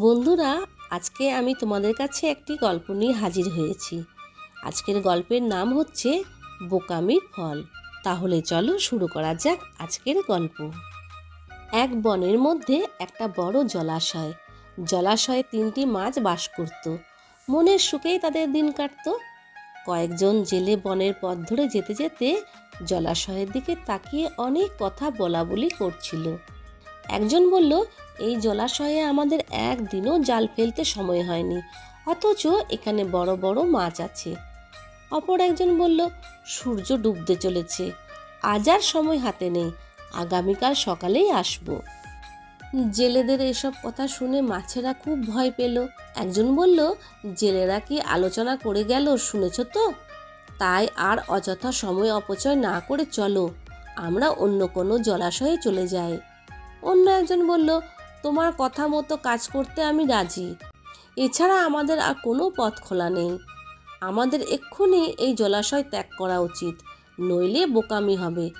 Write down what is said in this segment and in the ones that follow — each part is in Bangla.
বন্ধুরা, আজকে আমি তোমাদের কাছে একটি গল্প নিয়ে হাজির হয়েছি। আজকের গল্পের নাম হচ্ছে বোকামির ফল। তাহলে চলো শুরু করা যাক আজকের গল্প। এক বনের মধ্যে একটা বড় জলাশয়। জলাশয়ে তিনটি মাছ বাস করত। মনের সুখেই তাদের দিন কাটত। কয়েকজন জেলে বনের পথ ধরে যেতে যেতে জলাশয়ের দিকে তাকিয়ে অনেক কথা বলা বলি করছিল। একজন বলল, এই জলাশয়ে আমাদের একদিনও জাল ফেলতে সময় হয়নি, অথচ এখানে বড় বড় মাছ আছে। অপর একজন বলল, সূর্য ডুবতে চলেছে, আজ আর সময় হাতে নেই, আগামীকাল সকালেই আসব। জেলেদের এসব কথা শুনে মাছেরা খুব ভয় পেল। একজন বলল, জেলেরা কি আলোচনা করে গেল, শুনেছ তো? তাই আর অযথা সময় অপচয় না করে চলো, আমরা অন্য কোনো জলাশয়ে চলে যাই। অন্য একজন বলল, তোমার কথা মতো কাজ করতে আমি রাজি। এছাড়া আমাদের আর কোনো পথ খোলা নেই। আমাদের এক্ষুনি এই জলাশয় ত্যাগ করা উচিত, নইলে বোকামি হবে।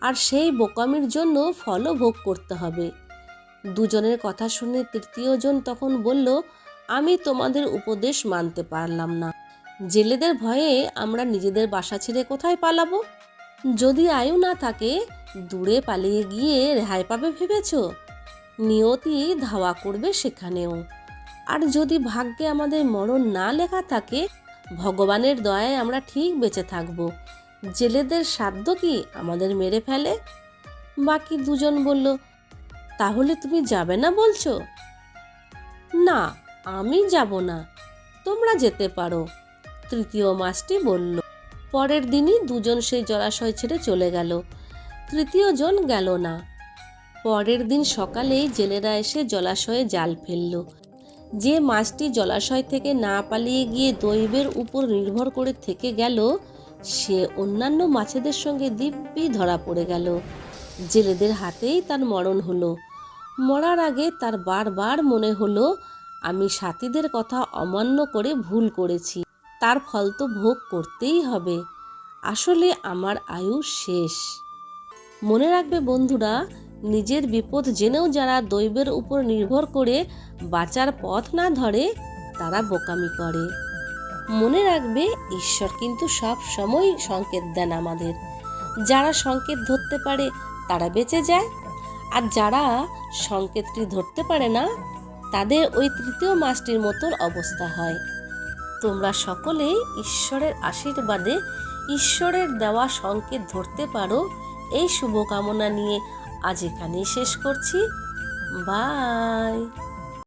আর সেই বোকামির জন্য ফলও ভোগ করতে হবে। দুজনের কথা শুনে তৃতীয়জন তখন বলল, আমি তোমাদের উপদেশ মানতে পারলাম না। জেলেদের ভয়ে আমরা নিজেদের বাসা ছেড়ে কোথায় পালাবো? যদি আয়ু না থাকে দূরে পালিয়ে গিয়ে রেহাই পাবে ভেবেছো? নিয়তি ধাওয়া করবে সেখানেও। আর যদি ভাগ্যে আমাদের মরণ না লেখা থাকে, ভগবানের দয়ায় আমরা ঠিক বেঁচে থাকব। জেলেদের সাধ্য কি আমাদের মেরে ফেলে? বাকি দুজন বলল, তাহলে তুমি যাবে না বলছো? না, আমি যাব না। তোমরা যেতে পারো, তৃতীয় মাসটি বলল। পরের দিনই দুজন সেই জলাশয় ছেড়ে চলে গেল। তৃতীয়জন গেল না। পরের দিন সকালেই জেলেরা এসে জলাশয়ে জাল ফেলল। যে মাছটি জলাশয় থেকে না পালিয়ে গিয়ে দৈবের উপর নির্ভর করে থেকে গেল, সে অন্যান্য মাছেদের সঙ্গে দিব্যি ধরা পড়ে গেল। জেলেদের হাতেই তার মরণ হলো। মরার আগে তার বারবার মনে হলো, আমি সাথীদের কথা অমান্য করে ভুল করেছি। তার ফল তো ভোগ করতেই হবে। আসলে আমার আয়ু শেষ। মনে রাখবে বন্ধুরা, নিজের বিপদ জেনেও যারা দৈবের উপর নির্ভর করে বাঁচার পথ না ধরে, তারা বোকামি করে। মনে রাখবে, ঈশ্বর কিন্তু সব সময় সংকেত দেন আমাদের। যারা সংকেত ধরতে পারে, তারা বেঁচে যায়। আর যারা সংকেতটি ধরতে পারে না, তাদের ওই তৃতীয় মাসটির মতন অবস্থা হয়। তোমরা সকলেই ঈশ্বরের আশীর্বাদে, ঈশ্বরের দেওয়া সংকেত ধরতে পারো এই শুভকামনা নিয়ে আজ এখানেই শেষ করছি। বাই।